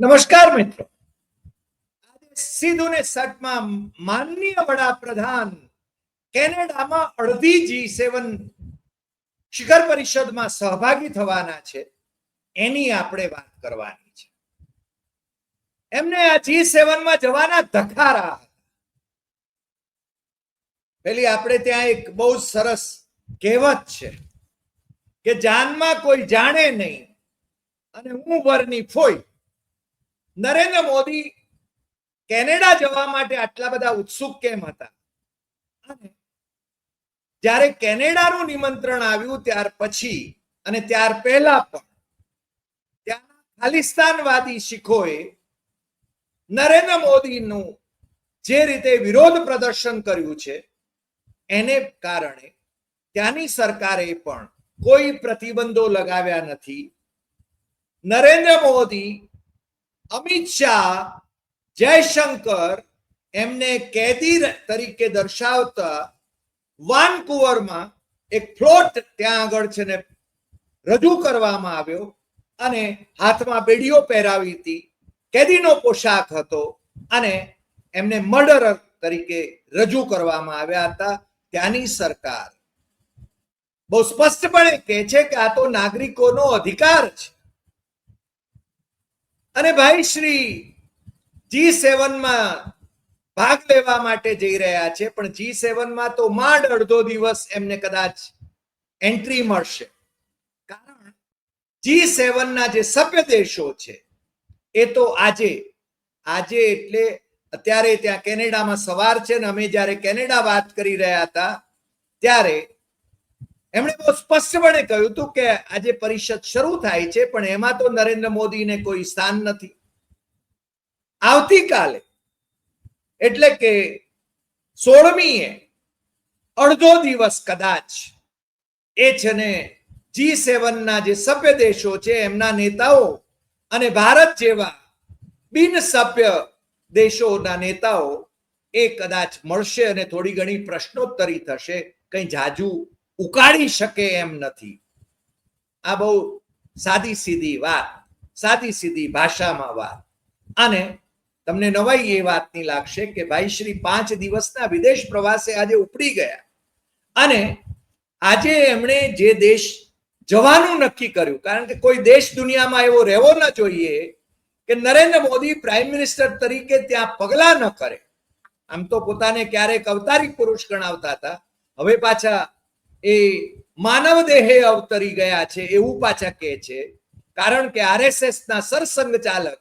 નમસ્કાર મિત્રો. સીધું ને સટમાં માનનીય વડાપ્રધાન કેનેડામાં અડધી જી સેવન શિખર પરિષદમાં સહભાગી થવાના છે. એની આપણે વાત કરવાની છે. એમને આ જી સેવનમાં જવાના ધખારા પેલી આપણે ત્યાં એક બહુ સરસ કહેવત છે કે જાનમાં કોઈ જાણે નહીં અને હું વરની ફોઈ. નરેન્દ્ર મોદી કેનેડા જવા માટે આટલા બધા ઉત્સુક કેમ હતા? જ્યારે કેનેડાનું નિમંત્રણ આવ્યું ત્યાર પછી, અને ત્યાર પહેલા પણ, ત્યાંના ખાલિસ્તાનવાદી શીખોએ નરેન્દ્ર મોદીનું જે રીતે વિરોધ પ્રદર્શન કર્યું છે, એને કારણે ત્યાંની સરકારે પણ કોઈ પ્રતિબંધો લગાવ્યા નથી. નરેન્દ્ર મોદી અમિત શાહ, જયશંકર એમને કેદી તરીકે દર્શાવતા વાનકુવરમાં એક ફ્લોટ ત્યાં આગળ છે ને રજૂ કરવામાં આવ્યો અને હાથમાં બેડીઓ પહેરાવી હતી, કેદીનો પોશાક હતો અને એમને મર્ડરર તરીકે રજૂ કરવામાં આવ્યા હતા ત્યાંની સરકાર. બહુ સ્પષ્ટપણે કહે છે કે આ તો નાગરિકોનો અધિકાર છે. અને ભાઈ શ્રી જી સેવનમાં ભાગ લેવા માટે જઈ રહ્યા છે, પણ જી સેવનમાં તો માંડ અડધો દિવસ એમને કદાચ એન્ટ્રી મળશે. કારણ જી સેવનના જે સભ્ય દેશો છે, એ તો આજે આજે એટલે અત્યારે ત્યાં કેનેડામાં સવાર છે ને અમે જ્યારે કેનેડા વાત કરી રહ્યા હતા, ત્યારે એમણે બહુ સ્પષ્ટપણે કહ્યું હતું કે આજે પરિષદ શરૂ થાય છે, પણ એમાં તો નરેન્દ્ર મોદીને કોઈ સ્થાન નથી. આવતીકાલે, એટલે કે સોળમીએ અડધો દિવસ કદાચ એ છે ને જી સેવનના જે સભ્ય દેશો છે, એમના નેતાઓ અને ભારત જેવા બિન સભ્ય દેશોના નેતાઓ એ કદાચ મળશે અને થોડી ઘણી પ્રશ્નોત્તરી થશે, કઈ જાજુ ઉકાળી શકે એમ નથી. આ બહુ સાદી સીધી વાત, સાદી સીધી ભાષામાં વાત. અને તમને નવાઈ એ વાતની લાગશે કે ભાઈ શ્રી પાંચ દિવસના વિદેશ પ્રવાસે આજે ઉપડી ગયા. અને આજે એમણે જે દેશ જવાનું નક્કી કર્યું, કારણ કે કોઈ દેશ દુનિયામાં એવો રહેવો ન જોઈએ કે નરેન્દ્ર મોદી પ્રાઇમ મિનિસ્ટર તરીકે ત્યાં પગલા ન કરે. આમ તો પોતાને ક્યારેક અવતારી પુરુષ ગણાવતા હતા. હવે પાછા એ માનવ દેહે અવતરી ગયા છે એવું પાછા કહે છે. કારણ કે આરએસએસ ના સરસંઘ ચાલક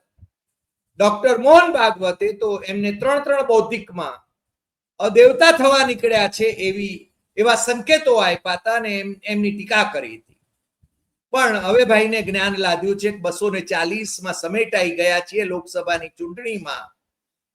ડોક્ટર મોહન ભાગવતે તો એમને ત્રણ ત્રણ બૌદ્ધિકમાં અદેવતા થવા નીકળ્યા છે એવી, એવા સંકેતો આપ્યા હતા અને એમ- એમની ટીકા કરી હતી. પણ હવે ભાઈને જ્ઞાન લાદ્યું છે બસો ને ચાલીસમાં સમેટાઈ ગયા છીએ લોકસભાની ચૂંટણીમાં.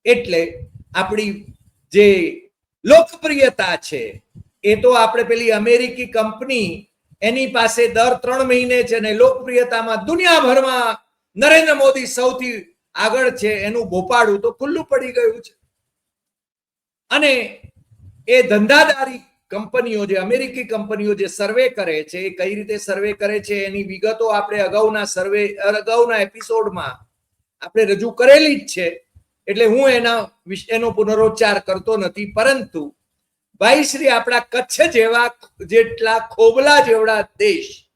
એટલે આપણી જે લોકપ્રિયતા છે એ તો આપણે પેલી અમેરિકી કંપની, એની પાસે દર ત્રણ મહિને છે ને લોકપ્રિયતામાં દુનિયાભરમાં નરેન્દ્ર મોદી સૌથી આગળ છે એનું ભોપાળું તો ખુલ્લું પડી ગયું છે. અને એ ધંધાદારી કંપનીઓ જે અમેરિકી કંપનીઓ જે સર્વે કરે છે, એ કઈ રીતે સર્વે કરે છે, એની વિગતો આપણે અગાઉના સર્વે, અગાઉના એપિસોડમાં આપણે રજૂ કરેલી જ છે. એટલે હું એના એનો પુનરોચ્ચાર કરતો નથી, પરંતુ ભાઈ, શ્રી આપણા કચ્છ જેવા જેટલા ખોબલા જેવડા દેશ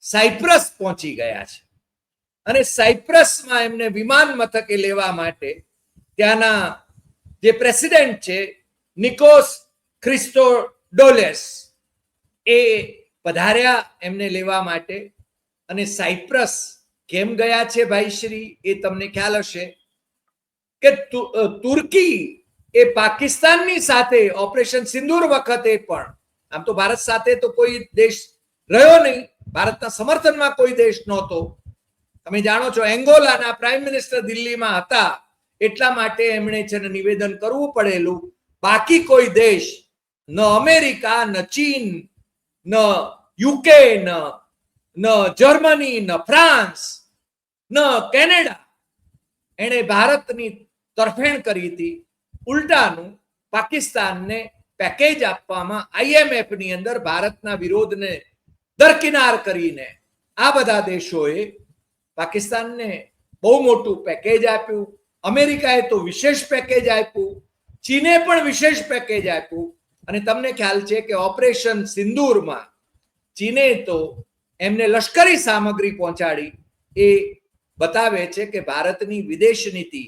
સાયપ્રસ પહોંચી ગયા છે. અને સાયપ્રસમાં એમને વિમાન મથકે લેવા માટે ત્યાંના જે પ્રેસિડેન્ટ છે, નિકોસ ક્રિસ્ટોડોલેસ એ પધાર્યા એમને લેવા માટે. અને સાયપ્રસ કેમ ગયા છે ભાઈ, શ્રી? એ તમને ખ્યાલ હશે કે તુર્કી એ પાકિસ્તાનની સાથે ઓપરેશન સિંદૂર વખતે પણ, આમ તો ભારત સાથે તો કોઈ દેશ રહ્યો નહીં, ભારતના સમર્થનમાં કોઈ દેશ નહોતો. તમે જાણો છો, એંગોલાના પ્રાઇમ મિનિસ્ટર દિલ્હીમાં હતા, એટલા માટે એમણે છે ને નિવેદન કરવું પડેલું, બાકી કોઈ દેશ, ન અમેરિકા, ન ચીન, ન યુકે, ન ન જર્મની, ન ફ્રાન્સ, ન કેનેડા. એણે ભારતની તરફેણ કરી હતી. ઉલટાનું પાકિસ્તાનને પેકેજ આપવામાં આઈએમએફની અંદર ભારતના વિરોધને દરકિનાર કરીને આ બધા દેશોએ પાકિસ્તાનને બહુ મોટું પેકેજ આપ્યું. અમેરિકાએ તો વિશેષ પેકેજ આપ્યું. ચીને પણ વિશેષ પેકેજ આપ્યું. અને તમને ખ્યાલ છે કે ઓપરેશન સિંદૂરમાં ચીને તો એમને લશ્કરી સામગ્રી પહોંચાડી. એ બતાવે છે કે ભારતની વિદેશ નીતિ,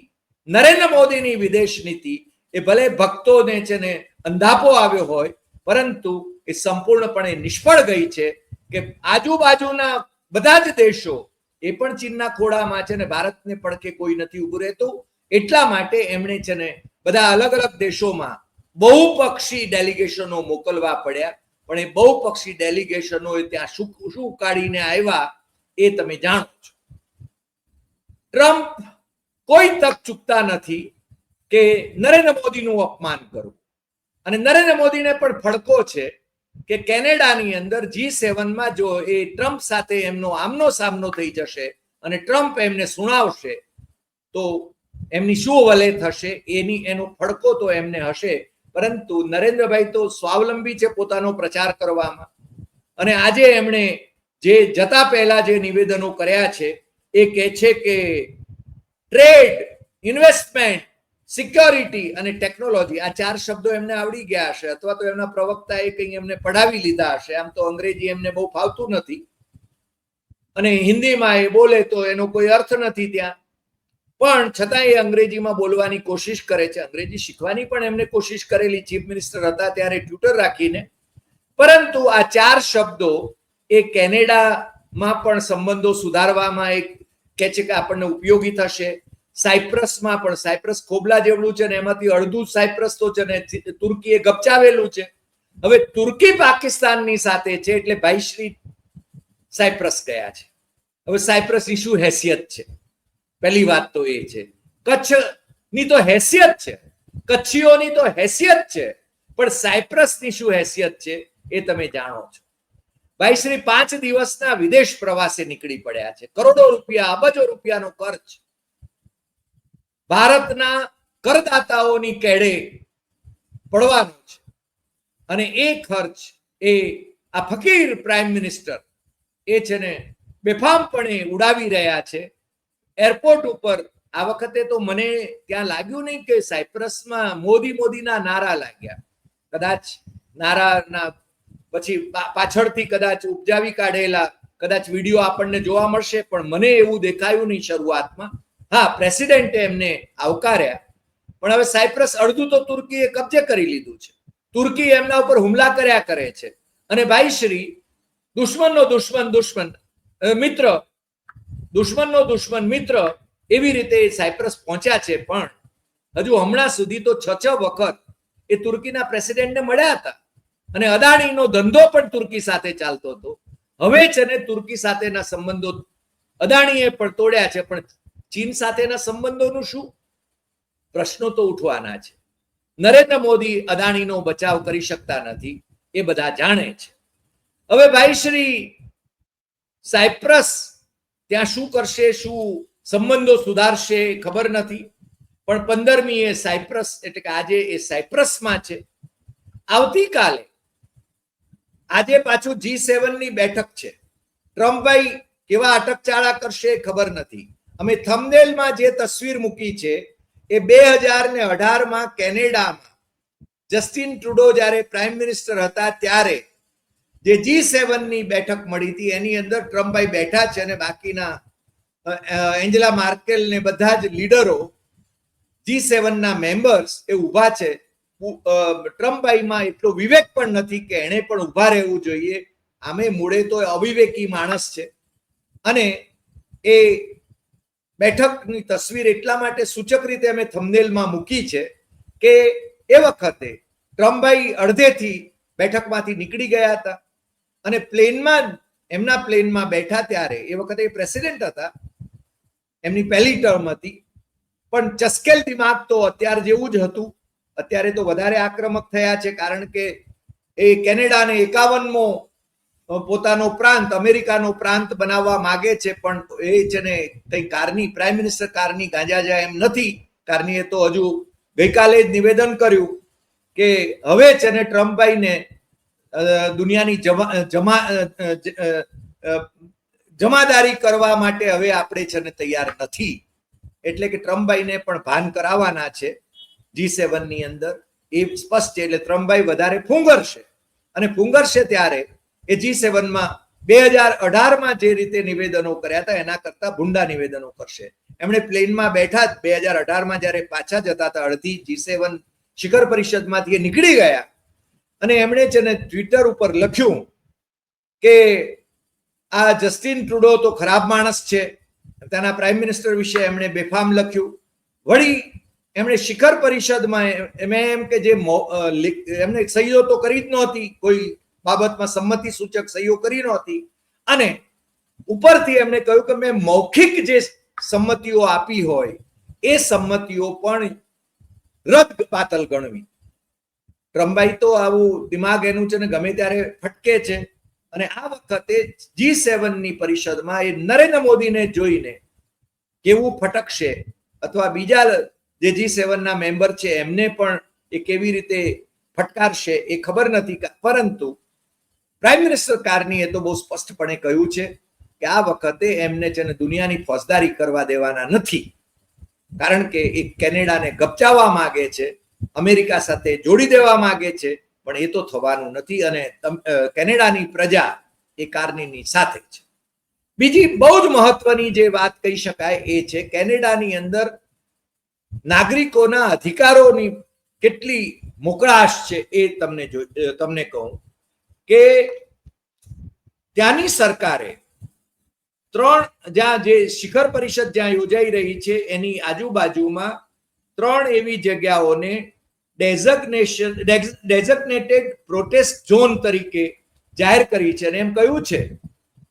નરેન્દ્ર મોદીની વિદેશ નીતિ એ ભલે ભક્તોને છે ને અંધાપો આવ્યો હોય, પરંતુ એ સંપૂર્ણપણે નિષ્ફળ ગઈ છે કે આજુબાજુના બધા જ દેશો એ પણ ચીનના ખોળામાં છે ને ભારતને પડખે કોઈ નથી ઉભું રહેતું. એટલા માટે એમણે છે ને બધા અલગ અલગ દેશોમાં બહુપક્ષી ડેલિગેશનો મોકલવા પડ્યા. પણ એ બહુપક્ષી ડેલિગેશનો ત્યાં શું શું ઉકાળીને આવ્યા એ તમે જાણો છો. ટ્રમ્પ કોઈ તક ચૂકતા નથી. કે નરેન્દ્ર મોદીનું અપમાન કરવું અને નરેન્દ્ર મોદીને પણ ફડકો છે કે કેનેડાની અંદર જી સેવનમાં જો એ ટ્રમ્પ સાથે એમનો આમનો સામનો થઈ જશે અને ટ્રમ્પ એમને સુણાવશે તો એમની શું વલે થશે? એની, એનો ફડકો તો એમને હશે. પરંતુ નરેન્દ્રભાઈ તો સ્વાવલંબી છે પોતાનો પ્રચાર કરવામાં. અને આજે એમણે જે જતા પહેલા જે નિવેદનો કર્યા છે, એ કહે છે કે ટ્રેડ, ઇન્વેસ્ટમેન્ટ સિક્યોરિટી અને ટેકનોલોજી, આ ચાર શબ્દો એમને આવડી ગયા હશે, અથવા તો એમના પ્રવક્તાએ કંઈ એમને પઢાવી લીધા હશે. આમ તો અંગ્રેજી એમને બહુ ફાવતું નથી. અને હિન્દીમાં એ બોલે તો એનો કોઈ અર્થ નથી ત્યાં. પણ છતાં એ અંગ્રેજીમાં બોલવાની કોશિશ કરે છે. અંગ્રેજી શીખવાની પણ એમને કોશિશ કરેલી. ચીફ મિનિસ્ટર હતા ત્યારે ટ્વિટર રાખીને. પરંતુ આ ચાર શબ્દો એ કેનેડામાં પણ સંબંધો સુધારવામાં એક કે છે કે આપણને ઉપયોગી થશે. સાયપ્રસમાં પણ, સાયપ્રસ ખોબલા જેવડું છે ને, એમાંથી અડધું સાયપ્રસ તો છે ને, તુર્કીએ ગપચાવેલું છે. હવે તુર્કી પાકિસ્તાનની સાથે છે એટલે ભાઈશ્રી સાયપ્રસ ગયા છે. હવે સાયપ્રસ ઇશ્યુ હેસિયત છે. પહેલી વાત તો એ છે. કચ્છની તો હેસિયત છે. કચ્છીઓની તો હેસિયત છે. પણ સાયપ્રસની શું હેસિયત છે એ તમે જાણો છો. ભાઈશ્રી પાંચ દિવસના વિદેશ પ્રવાસે નીકળી પડ્યા છે. કરોડો રૂપિયા, અબજો રૂપિયાનો ખર્ચ. ભારતના કરદાતાઓની કેડે પડવાનો છે. અને એ ખર્ચ એ આ ફકીર પ્રાઇમ મિનિસ્ટર એ છે ને બેફામપણે ઉડાવી રહ્યા છે. એરપોર્ટ ઉપર આ વખતે તો મને ત્યાં લાગ્યું નહીં કે સાયપ્રસમાં મોદી મોદીના નારા લાગ્યા. કદાચ નારાના પછી પાછળથી કદાચ ઉપજાવી કાઢેલા, કદાચ વીડિયો આપણને જોવા મળશે, પણ મને એવું દેખાયું નહીં શરૂઆતમાં. હા, પ્રેસિડેન્ટે એમને આવકાર્યા. પણ હવે સાયપ્રસ અડધું તો તુર્કીએ કબજે કરી લીધું છે. તુર્કી એમના ઉપર હુમલા કર્યા કરે છે. અને ભાઈ શ્રી, દુશ્મનનો દુશ્મન દુશ્મન મિત્ર, દુશ્મનનો દુશ્મન, મિત્ર, એવી રીતે સાયપ્રસ પહોંચ્યા છે. પણ હજુ હમણાં સુધી તો છ છ વખત એ તુર્કીના પ્રેસિડેન્ટને મળ્યા હતા. અને અદાણીનો ધંધો પણ તુર્કી સાથે ચાલતો હતો. હવે છે ને તુર્કી સાથેના સંબંધો અદાણીએ પણ તોડ્યા છે. પણ ચીન સાથેના સંબંધોનું શું? પ્રશ્નો તો ઉઠવાના છે. નરેન્દ્ર મોદી અદાણીનો બચાવ કરી શકતા નથી, એ બધા જાણે છે. હવે ભાઈ શ્રી સાયપ્રસ ત્યાં શું કરશે, શું સંબંધો સુધારશે ખબર નથી, પણ પંદરમી એ સાયપ્રસ, એટલે કે આજે એ સાયપ્રસમાં છે. આવતીકાલે આજે પાછું જી સેવનની બેઠક છે. ટ્રમ્પભાઈ કેવા અટકચાળા કરશે ખબર નથી. અમે થમનેલમાં જે તસવીર મૂકી છે, એ બે હજાર ને અઢારમાં કેનેડામાં જસ્ટિન ટ્રુડો જ્યારે પ્રાઇમ મિનિસ્ટર હતા ત્યારે જે જી સેવનની બેઠક મળી હતી, એની અંદર ટ્રમ્પભાઈ બેઠા છે અને બાકીના એન્જલા માર્કેલ ને બધા જ લીડરો જી સેવનના મેમ્બર્સ એ ઊભા છે. ટ્રમ્પભાઈમાં એટલો વિવેક પણ નથી કે એણે પણ ઊભા રહેવું જોઈએ. આમે મૂળે તો અવિવેકી માણસ છે. અને એ બેઠકની તસવીર એટલા માટે સૂચક રીતે અમે થમનેલમાં મૂકી છે કે એ વખતે ટ્રમ્પભાઈ અડધેથી બેઠકમાંથી નીકળી ગયા હતા અને પ્લેનમાં એમના પ્લેનમાં બેઠા ત્યારે એ વખતે એ પ્રેસિડેન્ટ હતા. એમની પહેલી ટર્મ હતી. પણ ચસ્કેલ દિમાગ તો અત્યાર જેવું જ હતું. અત્યારે તો વધારે આક્રમક થયા છે કારણ કે એ કેનેડાને એકાવનમો પોતાનો પ્રાંત, અમેરિકાનો પ્રાંત બનાવવા માગે છે, પણ એ છે ને કઈ કારની, પ્રાઇમ મિનિસ્ટર કારની ગાંજા જાય એમ નથી. કારનીએ તો હજુ ગઈકાલે જ નિવેદન કર્યું કે હવે છે ને ટ્રમ્પભાઈને દુનિયાની જમા જમા જમાદારી કરવા માટે હવે આપણે છે ને તૈયાર નથી. એટલે કે ટ્રમ્પભાઈને પણ ભાન કરાવવાના છે જી સેવનની અંદર. એ સ્પષ્ટ છે, એટલે ટ્રમ્પભાઈ વધારે ફૂંગરશે અને ફૂંગરશે ત્યારે એ જી સેવનમાં બે હજાર અઢારમાં જે રીતે નિવેદનો કર્યા હતા, એના કરતા ભૂંડા નિવેદનો કરશે. એમણે પ્લેનમાં બેઠા જ બે હજાર અઢારમાં જ્યારે પાછા જતા હતા, અડધી જી સેવન શિખર પરિષદમાંથી એ નીકળી ગયા. અને એમણે છે ને ટ્વિટર ઉપર લખ્યું કે આ જસ્ટિન ટ્રુડો તો ખરાબ માણસ છે. તેના પ્રાઇમ મિનિસ્ટર વિશે એમણે બેફામ લખ્યું. વળી એમણે શિખર પરિષદમાં એમ એમ કે જે લિખ- સહીઓ તો કરી જ નહોતી કોઈ બાબતમાં સંમતિ સૂચક સહીઓ કરી નહોતી. અને ઉપરથી એમણે કહ્યું કે મેં મૌખિક જે સંમતિઓ આપી હોય, એ સંમતિઓ પણ રદ પાતલ ગણવી. ટ્રમ્પભાઈ તો આવું દિમાગ એનું છે ને ગમે ત્યારે ફટકે છે. અને આ વખતે જી સેવનની પરિષદમાં એ નરેન્દ્ર મોદીને જોઈને કેવું ફટકશે અથવા બીજા જે જી સેવન ના મેમ્બર છે એમને પણ એ કેવી રીતે ફટકારશે એ ખબર નથી. પરંતુ પ્રાઇમ મિનિસ્ટર કારનીએ તો બહુ સ્પષ્ટપણે કહ્યું છે કે આ વખતે એમને છે ને દુનિયાની ફોજદારી કરવા દેવાના નથી. કારણ કે એ કેનેડાને ગપચાવવા માંગે છે, અમેરિકા સાથે જોડી દેવા માંગે છે, પણ એ તો થવાનું નથી અને કેનેડાની પ્રજા એ કારનીની સાથે છે. બીજી બહુ જ મહત્વની જે વાત કહી શકાય એ છે કેનેડાની અંદર નાગરિકોના અધિકારોની કેટલી મોકળાશ છે એ તમને જો તમને કહું. કે ત્યાંની સરકારે ત્રણ, જ્યાં જે શિખર પરિષદ જ્યાં યોજાઈ રહી છે, એની આજુબાજુમાં ત્રણ એવી જગ્યાઓને ડેઝગ્નેશન ડેઝગ્નેટેડ પ્રોટેસ્ટ ઝોન તરીકે જાહેર કરી છે. અને એમ કહ્યું છે,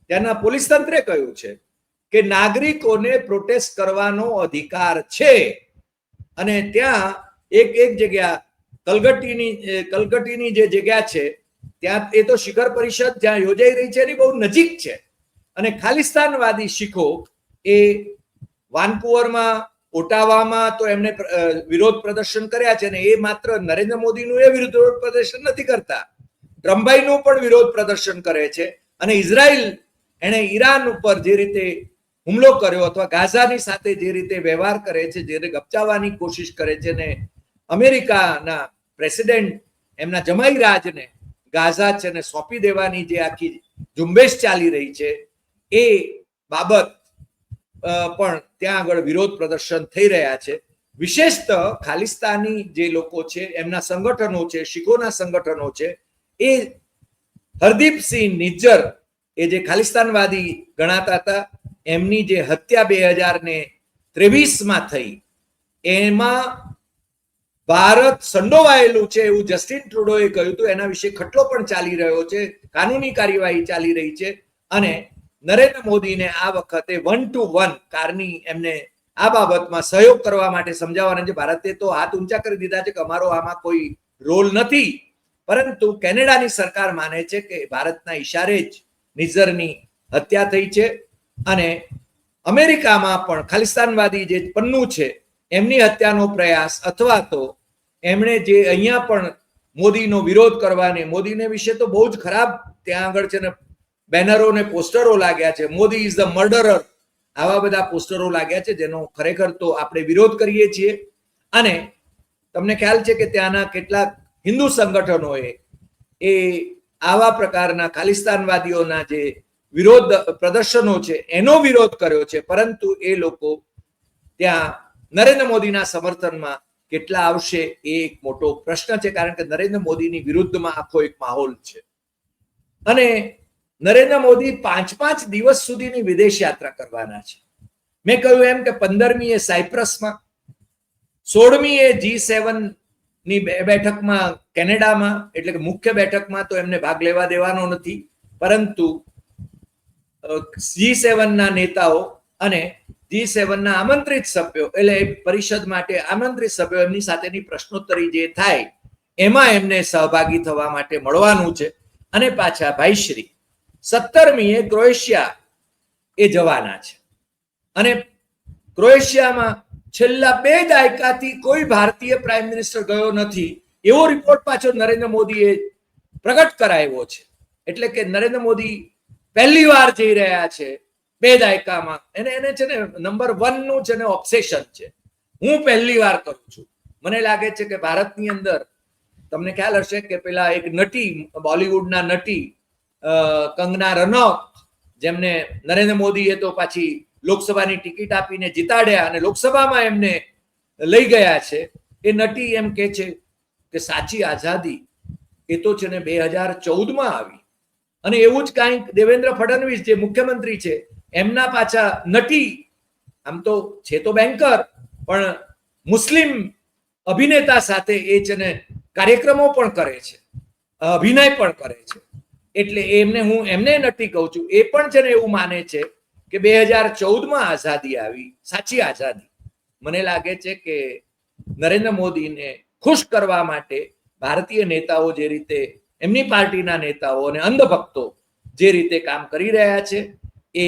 ત્યાંના પોલીસ તંત્રે કહ્યું છે કે નાગરિકોને પ્રોટેસ્ટ કરવાનો અધિકાર છે. અને ત્યાં એક એક જગ્યા કલગટીની કલગટીની જે જગ્યા છે ત્યાં એ તો શિખર પરિષદ જ્યાં યોજાઈ રહી છે એની બહુ નજીક છે. અને ખાલિસ્તાનવાદી શીખો એ વાનકુવરમાં, ઓટાવામાં તો એમને વિરોધ પ્રદર્શન કર્યા છે અને એ માત્ર નરેન્દ્ર મોદીનું એ વિરોધ પ્રદર્શન નથી કરતા. ટ્રમ્પભાઈનું પણ વિરોધ પ્રદર્શન કરે છે અને ઇઝરાયલ એણે ઈરાન ઉપર જે રીતે હુમલો કર્યો અથવા ગાઝાની સાથે જે રીતે વ્યવહાર કરે છે, જે ગપચાવવાની કોશિશ કરે છે ને અમેરિકાના પ્રેસિડેન્ટ એમના જમાઈ રાજને ગાઝા છે ને સોંપી દેવાની જે આખી ઝુંબેશ ચાલી રહી છે, એ બાબત પણ ત્યાં આગળ વિરોધ પ્રદર્શન થઈ રહ્યા છે. વિશેષત ખાલિસ્તાની જે લોકો છે, એમના સંગઠનો છે, શીખોના સંગઠનો છે, એ હરદીપસિંહ નિજ્જર, એ જે ખાલિસ્તાનવાદી ગણાતા હતા, એમની જે હત્યા બે હજાર ને ત્રેવીસમાં થઈ, એમાં ભારત સંડોવાયેલું છે એવું જસ્ટિન ટ્રુડોએ કહ્યું હતું. એના વિશે ખટલો પણ ચાલી રહ્યો છે. કાનૂની કાર્યવાહી ચાલી રહી છે. અને નરેન્દ્ર મોદીને આ વખતે વન ટુ વન કારની એમને આ બાબતમાં સહયોગ કરવા માટે સમજાવવાના છે. ભારતે તો હાથ ઊંચા કરી દીધા છે કે અમારો આમાં કોઈ રોલ નથી. પરંતુ કેનેડાની સરકાર માને છે કે ભારતના ઈશારે જ નિઝરની હત્યા થઈ છે. અને અમેરિકામાં પણ ખાલિસ્તાનવાદી જે પન્નુ છે, એમની હત્યાનો પ્રયાસ અથવા તો એમણે જે અહીંયા પણ મોદીનો વિરોધ કરવાને મોદીને વિશે તો બહુ જ ખરાબ ત્યાં આગળ છે ને બેનરો ને પોસ્ટરો લાગ્યા છે. મોદી ઇઝ ધ મર્ડરર આવા બધા પોસ્ટરો લાગ્યા છે જેનો ખરેખર તો આપણે વિરોધ કરીએ છીએ. અને તમને ખ્યાલ છે કે ત્યાંના કેટલાક હિન્દુ સંગઠનોએ એ આવા પ્રકારના ખાલિસ્તાનવાદીઓના જે વિરોધ પ્રદર્શનો છે એનો વિરોધ કર્યો છે. પરંતુ એ લોકો ત્યાં નરેન્દ્ર મોદીના સમર્થનમાં કેટલા આવશે એ એક મોટો પ્રશ્ન છે, કારણ કે નરેન્દ્ર મોદીની વિરુદ્ધમાં આખો એક માહોલ છે. અને નરેન્દ્ર મોદી પાંચ પાંચ દિવસ સુધીની વિદેશ યાત્રા કરવાના છે. મેં કહ્યું એમ કે પંદરમી એ સાયપ્રસમાં સોળમી એ જી સેવનની બેઠકમાં કેનેડામાં, એટલે કે મુખ્ય બેઠકમાં તો એમને ભાગ લેવા દેવાનો નથી. પરંતુ જી સેવન ના નેતાઓ અને જી સેવનના આમંત્રિત સભ્યો, એટલે પરિષદ માટે આમંત્રિત સભ્યો એમની સાથેની પ્રશ્નોત્તરી જે થાય, એમાં એમને સહભાગી થવા માટે મળવાનું છે. અને પાછા ભાઈશ્રી, સત્તરમીએ ક્રોએશિયા એ જવાના છે. અને ક્રોએશિયામાં છેલ્લા બે દાયકાથી કોઈ ભારતીય પ્રાઇમ મિનિસ્ટર ગયો નથી, એવો રિપોર્ટ પાછો નરેન્દ્ર મોદીએ પ્રગટ કરાવ્યો છે. એટલે કે નરેન્દ્ર મોદી પહેલી વાર જઈ રહ્યા છે બે દાયકામાં. એને એને છે ને નંબર વનનું છે ને ઓબ્સેશન છે. હું પહેલી વાર કરું છું. મને લાગે છે કે ભારતની અંદર તમને ખ્યાલ હશે કે પેલા એક નટી, બોલિવૂડના નટી કંગના રનૌત, જેમને નરેન્દ્ર મોદીએ તો પાછી લોકસભાની ટિકિટ આપીને જીતાડ્યા અને લોકસભામાં એમને લઈ ગયા છે. એ નટી એમ કે છે કે સાચી આઝાદી એ તો છે ને બે હજાર ચૌદમાં આવી. અને એવું જ કાંઈક દેવેન્દ્ર ફડણવીસ, જે મુખ્યમંત્રી છે એમના પાછા નટી, આમ તો છે તો બેન્કર પણ મુસ્લિમ અભિનેતા સાથે એ છે ને કાર્યક્રમો પણ કરે છે, અભિનય પણ કરે છે. એટલે એમને હું એમને નટી કહું છું, એ પણ છે ને એવું માને છે કે બે હજાર ચૌદમાં આઝાદી આવી, સાચી આઝાદી. મને લાગે છે કે નરેન્દ્ર મોદીને ખુશ કરવા માટે ભારતીય નેતાઓ જે રીતે, એમની પાર્ટીના નેતાઓ અને અંધભક્તો જે રીતે કામ કરી રહ્યા છે એ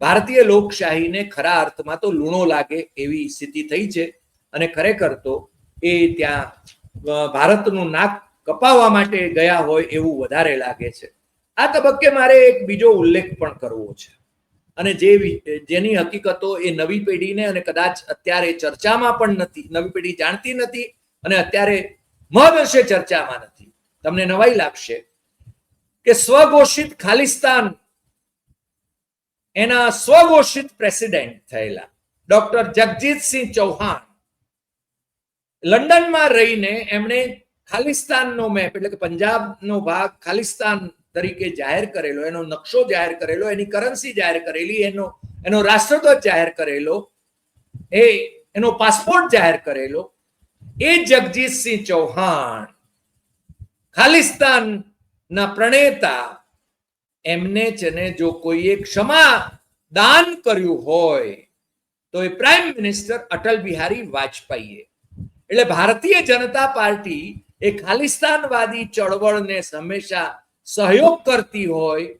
ભારતીય લોકશાહીને ખરા અર્થમાં તો લૂણો લાગે એવી સ્થિતિ થઈ છે. અને ખરેખર તો એ ત્યાં ભારતનું નાક કપાવવા માટે ગયા હોય એવું વધારે લાગે છે. આ તબક્કે મારે એક બીજો ઉલ્લેખ પણ કરવો છે. અને જે જેની હકીકતો એ નવી પેઢીને અને કદાચ અત્યારે ચર્ચામાં પણ નથી, નવી પેઢી જાણતી નથી અને અત્યારે મહદઅંશે ચર્ચામાં નથી. તમને નવાઈ લાગશે કે સ્વઘોષિત ખાલિસ્તાન એના સ્વઘોષિત પ્રેસિડેન્ટ થયેલા. ડોક્ટર જગજીતસિંહ ચૌહાણ. લંડનમાં રહીને એમણે ખાલિસ્તાનનો મેપ એટલે કે પંજાબનો ભાગ ખાલિસ્તાન તરીકે જાહેર કરેલો, એનો નકશો જાહેર કરેલો, એની કરન્સી જાહેર કરેલી, એનો એનો રાષ્ટ્રધ્વજ જાહેર કરેલો, એ, એનો પાસપોર્ટ જાહેર કરેલો. એ જગજીતસિંહ ચૌહાણ ખાલિસ્તાનના પ્રણેતા એમને છે જો કોઈએ ક્ષમા દાન કર્યું હોય, તો એ પ્રાઇમ મિનિસ્ટર અટલ બિહારી વાજપેયીએ. એટલે ભારતીય જનતા પાર્ટી એ ખાલિસ્તાનવાદી ચળવળને હંમેશા સહયોગ કરતી હોય,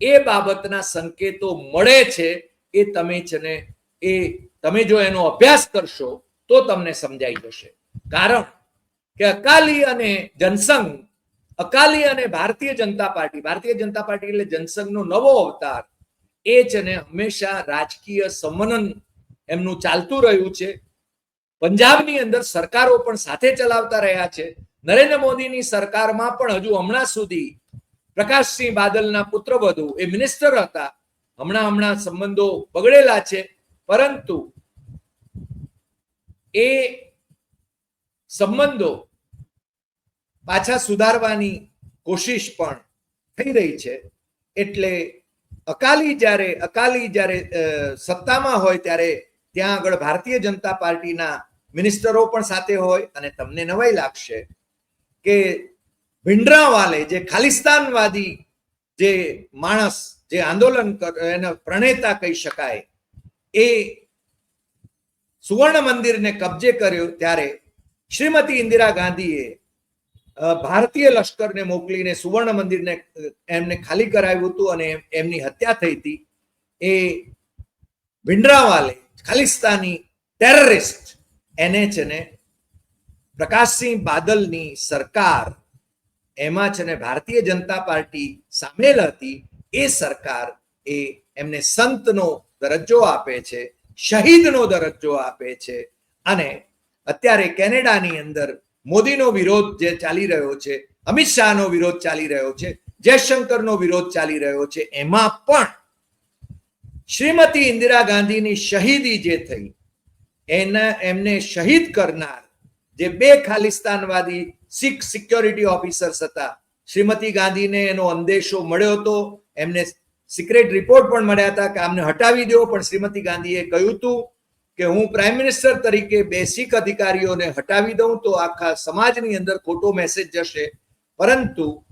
એ બાબતના સંકેતો મળે છે, એ તમે છે ને એ તમે જો એનો અભ્યાસ કરશો, તો તમને સમજાઈ જશે. કારણ કે અકાલી અને જનસંઘ અકાલી અને ભારતીય જનતા પાર્ટી, ભારતીય જનતા પાર્ટી એટલે જનસંઘનો નવો અવતાર. એ જ અને હંમેશા રાજકીય સમનન એમનું ચાલતું રહ્યું છે. પંજાબની અંદર સરકારો પણ સાથે ચલાવતા રહ્યા છે. નરેન્દ્ર મોદીની સરકારમાં પણ હજુ હમણાં સુધી પ્રકાશસિંહ બાદલના પુત્રવધુ એ મિનિસ્ટર હતા. હમણાં હમણાં સંબંધો બગડેલા છે. પરંતુ એ સંબંધો પાછા સુધારવાની કોશિશ પણ થઈ રહી છે. એટલે અકાલી જ્યારે અકાલી જ્યારે સત્તામાં હોય ત્યારે ત્યાં આગળ ભારતીય જનતા પાર્ટીના મિનિસ્ટરો પણ સાથે હોય અને તમને નવાઈ લાગશે કે ભિંડરાવાલે જે ખાલિસ્તાનવાદી જે માણસ, જે આંદોલન એના પ્રણેતા કહી શકાય, એ સુવર્ણ મંદિરને કબજે કર્યો ત્યારે શ્રીમતી ઇન્દિરા ગાંધીએ ભારતીય લશ્કરને મોકલીને સુવર્ણ મંદિરને, એમને ખાલી કરાવ્યું હતું અને એમની હત્યા થઈ હતી. એ ભિંડરાવાલે, ખાલિસ્તાની ટેરરિસ્ટ એને છે ને પ્રકાશસિંહ બાદલની સરકાર, એમાં છે ને ભારતીય જનતા પાર્ટી સામેલ હતી. એ સરકાર એ એમને સંતનો દરજ્જો આપે છે, શહીદનો દરજ્જો આપે છે. અને અત્યારે કેનેડાની અંદર મોદીનો વિરોધ જે ચાલી રહ્યો છે, અમિત શાહનો વિરોધ ચાલી રહ્યો છે, જયશંકરનો વિરોધ ચાલી રહ્યો છે, એમાં પણ શ્રીમતી ઇન્દિરા ગાંધીની શહીદી જે થઈ, એના, એમને શહીદ કરનાર જે બે ખાલિસ્તાનવાદી શીખ સિક્યોરિટી ઓફિસર્સ હતા, શ્રીમતી ગાંધીને એનો અંદેશો મળ્યો હતો એમને સિક્રેટ રિપોર્ટ પણ મળ્યા હતા કે આમને હટાવી દો, પણ શ્રીમતી ગાંધીએ કહ્યું હતું કે હું પ્રાઇમ મિનિસ્ટર તરીકે બે શીખ અધિકારીઓને હટાવી દઉં તો આખા સમાજની અંદર ખોટો મેસેજ જશે. પરંતુ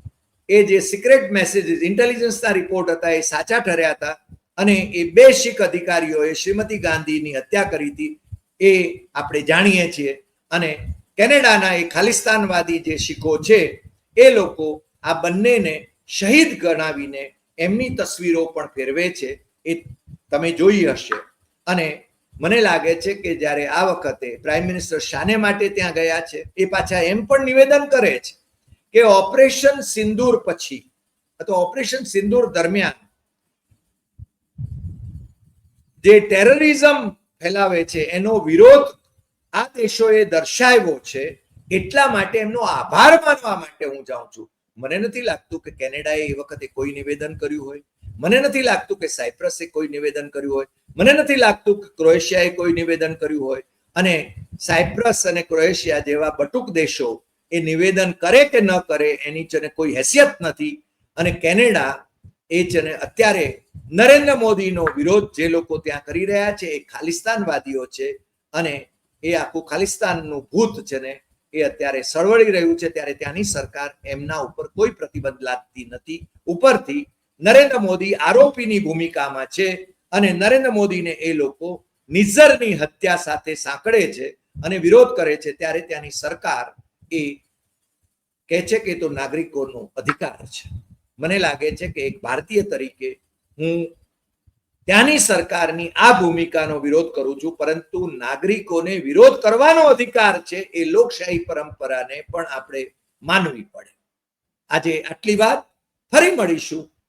એ જે સિક્રેટ મેસેજીસ ઇન્ટેલિજન્સના રિપોર્ટ હતા એ સાચા ઠર્યા હતા અને એ બે શીખ અધિકારીઓએ શ્રીમતી ગાંધીની હત્યા કરી હતી એ આપણે જાણીએ છીએ. અને કેનેડાના એ ખાલિસ્તાનવાદી જે શીખો છે એ લોકો આ બંનેને શહીદ ગણાવીને એમની તસવીરો પણ ફેરવે છે. એ તમે જોઈ હશે. અને મને લાગે છે કે જ્યારે આ વખતે પ્રાઇમ મિનિસ્ટર શાને માટે ત્યાં ગયા છે, એ પાછા એમ પણ નિવેદન કરે છે કે ઓપરેશન સિંદૂર પછી, અથવા ઓપરેશન સિંદૂર દરમિયાન જે ટેરરિઝમ ફેલાવે છે, એનો વિરોધ આ દેશોએ દર્શાવ્યો છે, એટલા માટે એમનો આભાર માનવા માટે હું જાઉં છું. મને નથી લાગતું કે કેનેડાએ એ વખતે કોઈ નિવેદન કર્યું હોય. મને નથી લાગતું કે સાયપ્રસે કોઈ નિવેદન કર્યું હોય. મને નથી લાગતું કે ક્રોએશિયાએ કોઈ નિવેદન કર્યું હોય. અને સાયપ્રસ અને ક્રોએશિયા જેવા બટુક દેશો એ નિવેદન કરે કે ન કરે એની છે કોઈ હેસિયત નથી. અને કેનેડા એ છે ને અત્યારે નરેન્દ્ર મોદીનો વિરોધ જે લોકો ત્યાં કરી રહ્યા છે એ ખાલિસ્તાનવાદીઓ છે. અને એ આખું ખાલિસ્તાનનું ભૂત છે ને એ અત્યારે સળવળી રહ્યું છે. ત્યારે ત્યાંની સરકાર એમના ઉપર કોઈ પ્રતિબંધ લાદતી નથી. ઉપરથી નરેન્દ્ર મોદી આરોપીની ભૂમિકામાં છે અને નરેન્દ્ર મોદીને એ લોકો નિઝરની હત્યા સાથે સાંકળે છે અને વિરોધ કરે છે ત્યારે ત્યાંની સરકાર એ કહે છે કે તો નાગરિકોનો અધિકાર છે. મને લાગે છે કે એક ભારતીય તરીકે હું ત્યાંની સરકારની આ ભૂમિકાનો વિરોધ કરું છું, પરંતુ નાગરિકોને વિરોધ કરવાનો અધિકાર છે એ લોકશાહી પરંપરાને પણ આપણે માનવી પડે. આજે આટલી વાત. ફરી મળીશું.